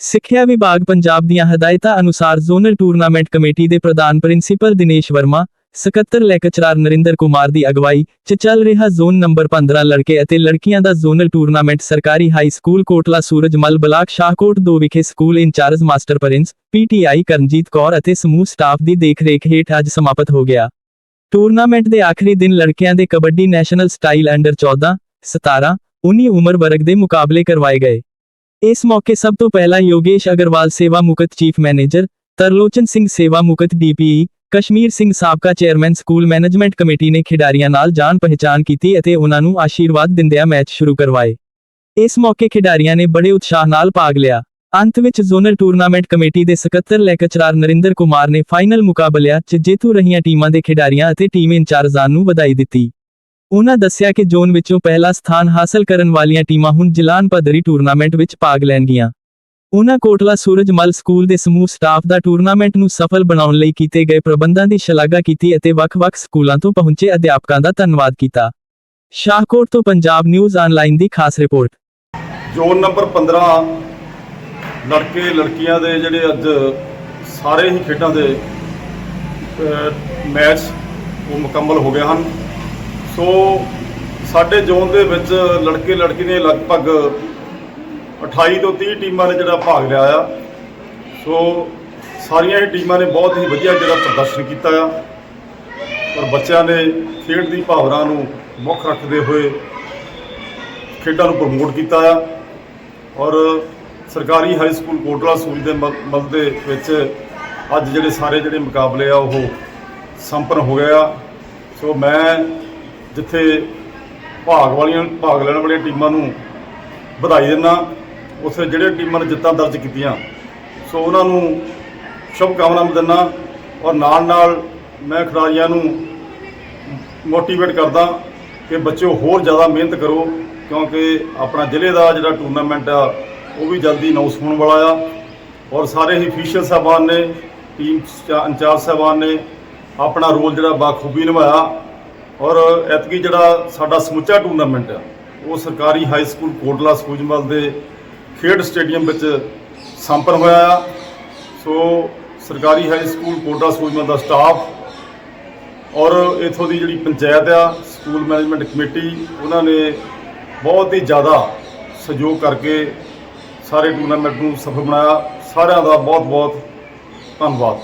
ਸਿੱਖਿਆ ਵਿਭਾਗ ਪੰਜਾਬ ਦੀਆਂ ਹਦਾਇਤਾਂ ਅਨੁਸਾਰ ਜ਼ੋਨਲ ਟੂਰਨਾਮੈਂਟ ਕਮੇਟੀ ਦੇ ਪ੍ਰਧਾਨ ਪ੍ਰਿੰਸੀਪਲ ਦਿਨੇਸ਼ ਵਰਮਾ, ਸਕੱਤਰ ਲੈਕਚਰਾਰ ਨਰਿੰਦਰ ਕੁਮਾਰ ਦੀ ਅਗਵਾਈ 'ਚ ਚੱਲ ਰਿਹਾ ਜ਼ੋਨ ਨੰਬਰ 15 ਲੜਕੇ ਅਤੇ ਲੜਕੀਆਂ ਦਾ ਜ਼ੋਨਲ ਟੂਰਨਾਮੈਂਟ ਸਰਕਾਰੀ high school Kotla Surajmal block Shahkot 2 ਵਿਖੇ school incharge master Prince, PTI Karanjit Kaur ਅਤੇ ਸਮੂਹ ਸਟਾਫ ਦੀ ਦੇਖਰੇਖ ਹੇਠ ਅੱਜ ਸਮਾਪਤ ਹੋ ਗਿਆ। ਟੂਰਨਾਮੈਂਟ ਦੇ ਆਖਰੀ ਦਿਨ ਲੜਕਿਆਂ ਦੇ ਕਬੱਡੀ ਨੈਸ਼ਨਲ ਸਟਾਈਲ ਅੰਡਰ 14 17 19 ਉਮਰ ਵਰਗ ਦੇ ਮੁਕਾਬਲੇ ਕਰਵਾਏ ਗਏ। ਇਸ ਮੌਕੇ ਸਭ ਤੋਂ ਪਹਿਲਾਂ ਯੋਗੇਸ਼ ਅਗਰਵਾਲ ਸੇਵਾ ਮੁਕਤ ਚੀਫ ਮੈਨੇਜਰ, ਤਰਲੋਚਨ ਸਿੰਘ ਸੇਵਾ ਮੁਕਤ ਡੀਪੀਈ ਕਸ਼ਮੀਰ ਸਿੰਘ ਸਾਬਕਾ ਚੇਅਰਮੈਨ ਸਕੂਲ ਮੈਨੇਜਮੈਂਟ ਕਮੇਟੀ ਨੇ ਖਿਡਾਰੀਆਂ ਨਾਲ ਜਾਣ ਪਹਿਚਾਨ ਕੀਤੀ ਅਤੇ ਉਹਨਾਂ ਨੂੰ ਆਸ਼ੀਰਵਾਦ ਦਿੰਦਿਆਂ ਮੈਚ ਸ਼ੁਰੂ ਕਰਵਾਏ। ਇਸ ਮੌਕੇ ਖਿਡਾਰੀਆਂ ਨੇ ਬੜੇ ਉਤਸ਼ਾਹ ਨਾਲ ਭਾਗ ਲਿਆ। ਅੰਤ ਵਿੱਚ ਜ਼ੋਨਲ ਟੂਰਨਾਮੈਂਟ ਕਮੇਟੀ ਦੇ ਸਕੱਤਰ ਲੈਕਚਰਾਰ ਨਰਿੰਦਰ ਕੁਮਾਰ ਨੇ ਫਾਈਨਲ ਮੁਕਾਬਲਿਆਂ 'ਚ ਜੇਤੂ ਰਹੀਆਂ ਟੀਮਾਂ ਦੇ ਖਿਡਾਰੀਆਂ ਅਤੇ ਟੀਮ ਇੰਚਾਰਜਾਂ ਨੂੰ ਵਧਾਈ ਦਿੱਤੀ। ਉਹਨਾਂ ਦੱਸਿਆ ਕਿ ਜ਼ੋਨ ਵਿੱਚੋਂ ਪਹਿਲਾ ਸਥਾਨ ਹਾਸਲ ਕਰਨ ਵਾਲੀਆਂ ਟੀਮਾਂ ਹੁਣ ਜ਼ਿਲ੍ਹਾ ਪੱਧਰੀ ਟੂਰਨਾਮੈਂਟ ਵਿੱਚ ਭਾਗ ਲੈਣਗੀਆਂ। ਉਹਨਾਂ ਕੋਟਲਾ ਸੂਰਜਮਲ ਸਕੂਲ ਦੇ ਸਮੂਹ ਸਟਾਫ ਦਾ ਟੂਰਨਾਮੈਂਟ ਨੂੰ ਸਫਲ ਬਣਾਉਣ ਲਈ ਕੀਤੇ ਗਏ ਪ੍ਰਬੰਧਾਂ ਦੀ ਸ਼ਲਾਘਾ ਕੀਤੀ ਅਤੇ ਵੱਖ-ਵੱਖ ਸਕੂਲਾਂ ਤੋਂ ਪਹੁੰਚੇ ਅਧਿਆਪਕਾਂ ਦਾ ਧੰਨਵਾਦ ਕੀਤਾ। ਸ਼ਾਹਕੋਟ ਤੋਂ ਪੰਜਾਬ ਨਿਊਜ਼ ਆਨਲਾਈਨ ਦੀ ਖਾਸ ਰਿਪੋਰਟ। ਜ਼ੋਨ ਨੰਬਰ 15 ਲੜਕੇ, ਲੜਕੀਆਂ ਦੇ ਜਿਹੜੇ ਅੱਜ ਸਾਰੇ ਹੀ ਖੇਡਾਂ ਦੇ ਮੈਚ ਉਹ ਮੁਕੰਮਲ ਹੋ ਗਏ ਹਨ। ਸੋ ਸਾਡੇ ਜ਼ੋਨ ਦੇ ਵਿੱਚ ਲੜਕੇ ਲੜਕੀ ਨੇ ਲਗਭਗ 28 ਤੋਂ 30 ਟੀਮਾਂ ਨੇ ਜਿਹੜਾ ਭਾਗ ਲਿਆ ਆ। ਸੋ ਸਾਰੀਆਂ ਹੀ ਟੀਮਾਂ ਨੇ ਬਹੁਤ ਹੀ ਵਧੀਆ ਜਿਹੜਾ ਪ੍ਰਦਰਸ਼ਨ ਕੀਤਾ ਆ। ਔਰ ਬੱਚਿਆਂ ਨੇ ਖੇਡ ਦੀ ਭਾਵਨਾ ਨੂੰ ਮੁੱਖ ਰੱਖਦੇ ਹੋਏ ਖੇਡਾਂ ਨੂੰ ਪ੍ਰਮੋਟ ਕੀਤਾ ਆ। ਔਰ ਸਰਕਾਰੀ ਹਾਈ ਸਕੂਲ ਕੋਟਲਾ ਸੂਲ ਦੇ ਮਲ ਮਲ ਦੇ ਵਿੱਚ ਅੱਜ ਜਿਹੜੇ ਸਾਰੇ ਜਿਹੜੇ ਮੁਕਾਬਲੇ ਆ, ਉਹ ਸੰਪੰਨ ਹੋ ਗਏ ਆ। ਸੋ ਮੈਂ ਜਿੱਥੇ ਭਾਗ ਵਾਲੀਆਂ, ਭਾਗ ਲੈਣ ਵਾਲੀਆਂ ਟੀਮਾਂ ਨੂੰ ਵਧਾਈ ਦਿੰਦਾ, ਉੱਥੇ ਜਿਹੜੇ ਟੀਮਾਂ ਨੇ ਜਿੱਤਾਂ ਦਰਜ ਕੀਤੀਆਂ, ਸੋ ਉਹਨਾਂ ਨੂੰ ਸ਼ੁਭ ਕਾਮਨਾਵਾਂ ਦਿੰਦਾ ਔਰ ਨਾਲ ਨਾਲ ਮੈਂ ਖਿਡਾਰੀਆਂ ਨੂੰ ਮੋਟੀਵੇਟ ਕਰਦਾ ਕਿ ਬੱਚਿਓ ਹੋਰ ਜ਼ਿਆਦਾ ਮਿਹਨਤ ਕਰੋ, ਕਿਉਂਕਿ ਆਪਣਾ ਜ਼ਿਲ੍ਹੇ ਦਾ ਜਿਹੜਾ ਟੂਰਨਾਮੈਂਟ ਆ, ਉਹ ਵੀ ਜਲਦੀ ਅਨਾਉਂਸ ਹੋਣ ਵਾਲਾ ਆ ਔਰ ਸਾਰੇ ਹੀ ਅਫੀਸ਼ੀਅਲ ਸਾਹਿਬਾਨ ਨੇ ਟੀਮ ਇੰਚਾਰਜ ਸਾਹਿਬਾਨ ਨੇ, ਆਪਣਾ ਰੋਲ ਜਿਹੜਾ ਬਾਖੂਬੀ ਨਿਭਾਇਆ। ਔਰ ਐਤਕੀ ਜਿਹੜਾ ਸਾਡਾ ਸਮੁੱਚਾ ਟੂਰਨਾਮੈਂਟ ਆ, ਉਹ ਸਰਕਾਰੀ ਹਾਈ ਸਕੂਲ ਕੋਟਲਾ ਸੂਜਮਲ ਦੇ ਖੇਡ ਸਟੇਡੀਅਮ ਵਿੱਚ ਸੰਪਨ ਹੋਇਆ ਆ। ਸੋ ਸਰਕਾਰੀ ਹਾਈ ਸਕੂਲ ਕੋਟਲਾ ਸੂਜਮਲ ਦਾ ਸਟਾਫ ਔਰ ਇਥੋਂ ਦੀ ਜਿਹੜੀ ਪੰਚਾਇਤ ਆ, ਸਕੂਲ ਮੈਨੇਜਮੈਂਟ ਕਮੇਟੀ, ਉਹਨਾਂ ਨੇ ਬਹੁਤ ਹੀ ਜ਼ਿਆਦਾ ਸਹਿਯੋਗ ਕਰਕੇ ਸਾਰੇ ਟੂਰਨਾਮੈਂਟ ਨੂੰ ਸਫਲ ਬਣਾਇਆ। ਸਾਰਿਆਂ ਦਾ ਬਹੁਤ ਬਹੁਤ ਧੰਨਵਾਦ।